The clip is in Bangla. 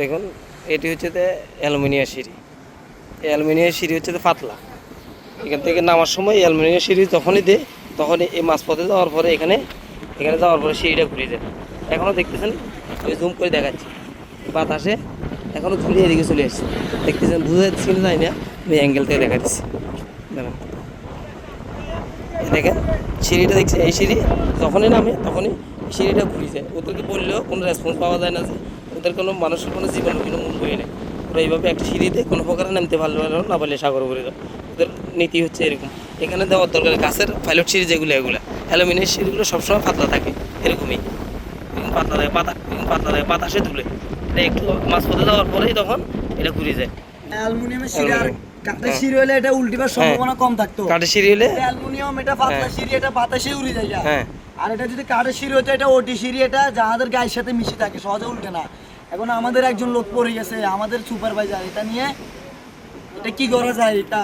দেখুন, এটি হচ্ছে যে অ্যালুমিনিয়াম সিঁড়ি। এই অ্যালুমিনিয়াম সিঁড়ি হচ্ছে যে পাতলা। এখান থেকে নামার সময় অ্যালুমিনিয়াম সিঁড়ি যখনই দেয়, তখনই এই মাঝপথে যাওয়ার পরে এখানে এখানে যাওয়ার পরে সিঁড়িটা ঘুরিয়ে যায় এখনও দেখতেছেন আমি জুম করে দেখাচ্ছি। বাতাসে এখনও ঘুরে এদিকে চলে আসছে। দেখতেছেন, বুঝে যাচ্ছে যায় না, আমি অ্যাঙ্গেল থেকে দেখা দিচ্ছি দেখেন দেখেন, সিঁড়িটা দেখছি এই সিঁড়ি যখনই নামে তখনই সিঁড়িটা ঘুরে যায় ওদেরকে বললেও কোনো রেসপন্স পাওয়া যায় না যে ওদের কোনো মানুষের কোনো জীবনের কোনো মূল হয়ে নেই। ওরা এইভাবে একটা সিঁড়িতে কোনো প্রকারে নামতে পারল না না পারলে সাগর উপরে। ওদের নীতি হচ্ছে এরকম। এখানে দেওয়ার দরকার গাছের পাইলট সিঁড়ি যেগুলো এগুলো। অ্যালুমিনিয়াম সিঁড়িগুলো সবসময় পাতলা থাকে এরকমই। এরকম পাতলা থাকে পাতা পাতলা থাকে বাতাসে তুলে। এটা একটু মাছ পথে যাওয়ার পরেই তখন এটা ঘুরে যায়। অ্যালুমিনিয়ামের সিঁড়ি আর কাঠের হ্যাঁ। সিঁড়ি হলে এটা উল্টিবার সম্ভাবনা কম থাকতো। কাঠের সিঁড়ি হলে অ্যালুমিনিয়াম এটা পাতলা হ্যাঁ। সিঁড়ি এটা বাতাসে উড়ে যায় হ্যাঁ। আর এটা যদি কাঠের সিঁড়ি হতো, এটা ওটি সিঁড়ি, এটা জাহাজের গায়ের সাথে মিশে থাকে, সহজে উল্টে না। এখন আমাদের একজন লোক পড়ে গেছে, আমাদের সুপারভাইজার এটা নিয়ে এটা কি করা যায় এটা?